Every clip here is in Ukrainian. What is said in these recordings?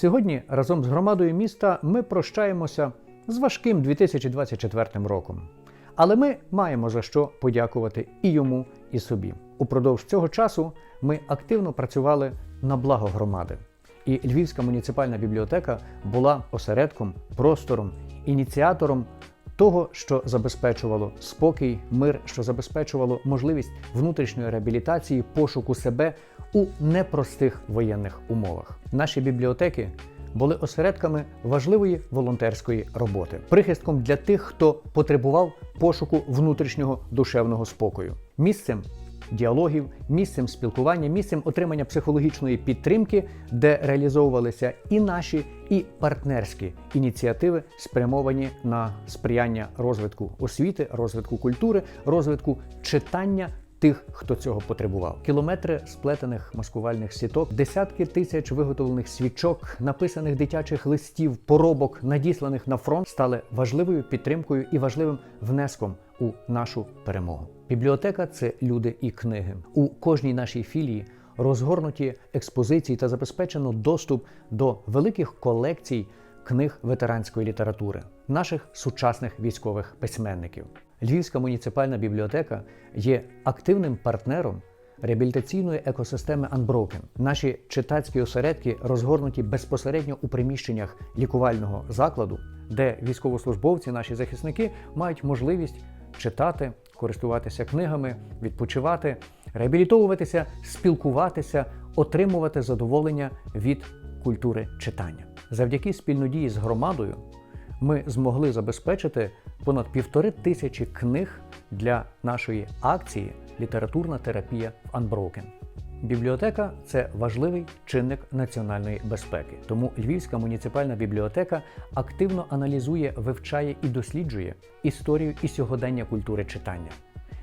Сьогодні разом з громадою міста ми прощаємося з важким 2024 роком. Але ми маємо за що подякувати і йому, і собі. Упродовж цього часу ми активно працювали на благо громади. І Львівська муніципальна бібліотека була осередком, простором, ініціатором того, що забезпечувало спокій, мир, що забезпечувало можливість внутрішньої реабілітації, пошуку себе у непростих воєнних умовах. Наші бібліотеки були осередками важливої волонтерської роботи, прихистком для тих, хто потребував пошуку внутрішнього душевного спокою, місцем діалогів, місцем спілкування, місцем отримання психологічної підтримки, де реалізовувалися і наші, і партнерські ініціативи, спрямовані на сприяння розвитку освіти, розвитку культури, розвитку читання. Тих, хто цього потребував, кілометри сплетених маскувальних сіток, десятки тисяч виготовлених свічок, написаних дитячих листів, поробок, надісланих на фронт, стали важливою підтримкою і важливим внеском у нашу перемогу. Бібліотека це люди і книги. У кожній нашій філії розгорнуті експозиції та забезпечено доступ до великих колекцій книг ветеранської літератури, наших сучасних військових письменників. Львівська муніципальна бібліотека є активним партнером реабілітаційної екосистеми Unbroken. Наші читацькі осередки розгорнуті безпосередньо у приміщеннях лікувального закладу, де військовослужбовці, наші захисники, мають можливість читати, користуватися книгами, відпочивати, реабілітовуватися, спілкуватися, отримувати задоволення від культури читання. Завдяки спільнодії з громадою ми змогли забезпечити понад півтори тисячі книг для нашої акції Літературна терапія в Unbroken. Бібліотека це важливий чинник національної безпеки. Тому Львівська муніципальна бібліотека активно аналізує, вивчає і досліджує історію і сьогодення культури читання.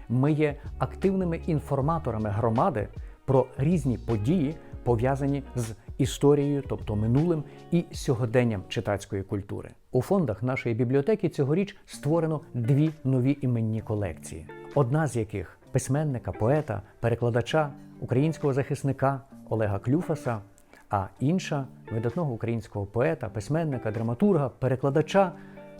Ми є активними інформаторами громади про різні події, пов'язані з історією, тобто минулим і сьогоденням читацької культури. У фондах нашої бібліотеки цьогоріч створено дві нові іменні колекції, одна з яких письменника, поета, перекладача, українського захисника Олега Клюфаса, а інша видатного українського поета, письменника, драматурга, перекладача,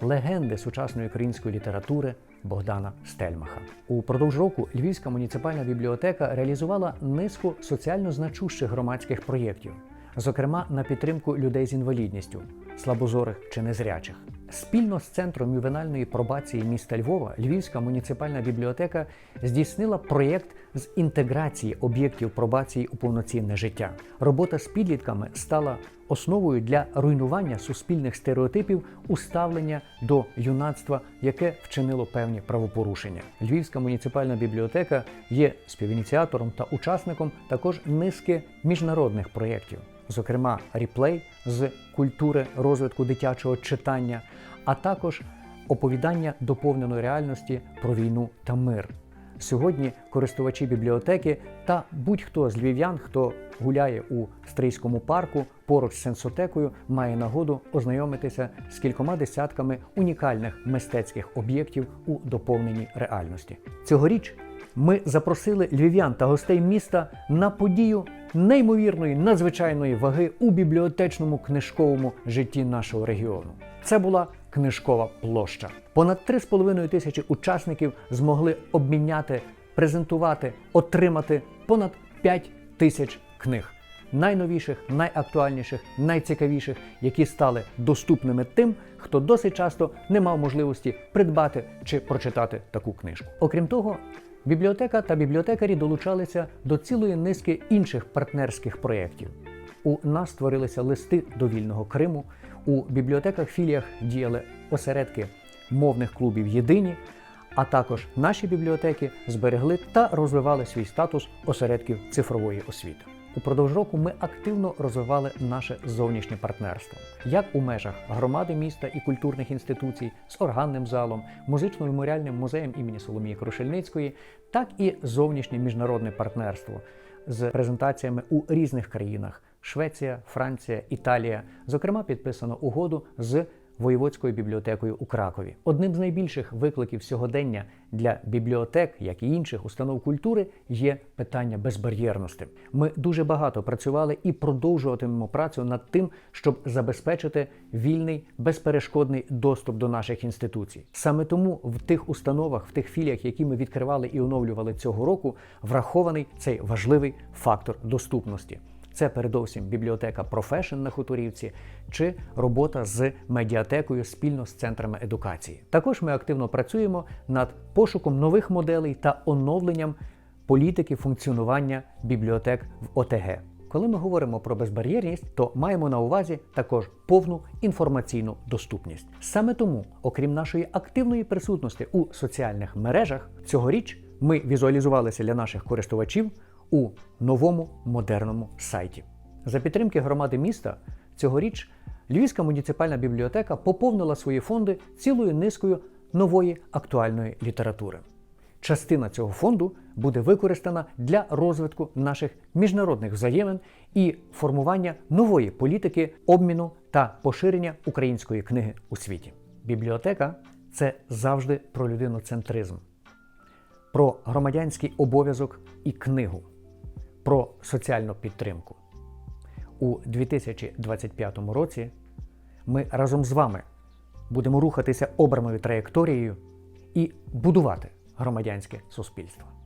легенди сучасної української літератури Богдана Стельмаха. Упродовж року Львівська муніципальна бібліотека реалізувала низку соціально значущих громадських проєктів, зокрема на підтримку людей з інвалідністю, слабозорих чи незрячих. Спільно з центром ювенальної пробації міста Львова Львівська муніципальна бібліотека здійснила проєкт з інтеграції об'єктів пробації у повноцінне життя. Робота з підлітками стала основою для руйнування суспільних стереотипів уставлення до юнацтва, яке вчинило певні правопорушення. Львівська муніципальна бібліотека є співініціатором та учасником також низки міжнародних проєктів зокрема ріплей з культури розвитку дитячого читання, а також оповідання доповненої реальності про війну та мир. Сьогодні користувачі бібліотеки та будь-хто з львів'ян, хто гуляє у стрийському парку поруч з сенсотекою, має нагоду ознайомитися з кількома десятками унікальних мистецьких об'єктів у доповненій реальності. Цьогоріч ми запросили львів'ян та гостей міста на подію неймовірної надзвичайної ваги у бібліотечному книжковому житті нашого регіону. Це була книжкова площа. Понад 3,5 тисячі учасників змогли обміняти, презентувати, отримати понад 5 тисяч книг. Найновіших, найактуальніших, найцікавіших, які стали доступними тим, хто досить часто не мав можливості придбати чи прочитати таку книжку. Окрім того, Бібліотека та бібліотекарі долучалися до цілої низки інших партнерських проєктів. У нас створилися листи до вільного Криму. У бібліотеках філіях діяли осередки мовних клубів єдині, а також наші бібліотеки зберегли та розвивали свій статус осередків цифрової освіти. Упродовж року ми активно розвивали наше зовнішнє партнерство, як у межах громади міста і культурних інституцій з органним залом, музично-меморіальним музеєм імені Соломії Крушельницької, так і зовнішнє міжнародне партнерство з презентаціями у різних країнах: Швеція, Франція, Італія. Зокрема, підписано угоду з воєводською бібліотекою у Кракові. Одним з найбільших викликів сьогодення для бібліотек, як і інших установ культури, є питання безбар'єрності. Ми дуже багато працювали і продовжуватимемо працю над тим, щоб забезпечити вільний безперешкодний доступ до наших інституцій. Саме тому в тих установах, в тих філіях, які ми відкривали і оновлювали цього року, врахований цей важливий фактор доступності. Це передовсім бібліотека Profession на Хуторівці чи робота з медіатекою спільно з центрами едукації. Також ми активно працюємо над пошуком нових моделей та оновленням політики функціонування бібліотек в ОТГ. Коли ми говоримо про безбар'єрність, то маємо на увазі також повну інформаційну доступність. Саме тому, окрім нашої активної присутності у соціальних мережах, цьогоріч ми візуалізувалися для наших користувачів у новому модерному сайті. За підтримки громади міста цьогоріч Львівська муніципальна бібліотека поповнила свої фонди цілою низкою нової актуальної літератури. Частина цього фонду буде використана для розвитку наших міжнародних взаємин і формування нової політики обміну та поширення української книги у світі. Бібліотека це завжди про людиноцентризм, про громадянський обов'язок і книгу, про соціальну підтримку. У 2025 році ми разом з вами будемо рухатися обраною траєкторією і будувати громадянське суспільство.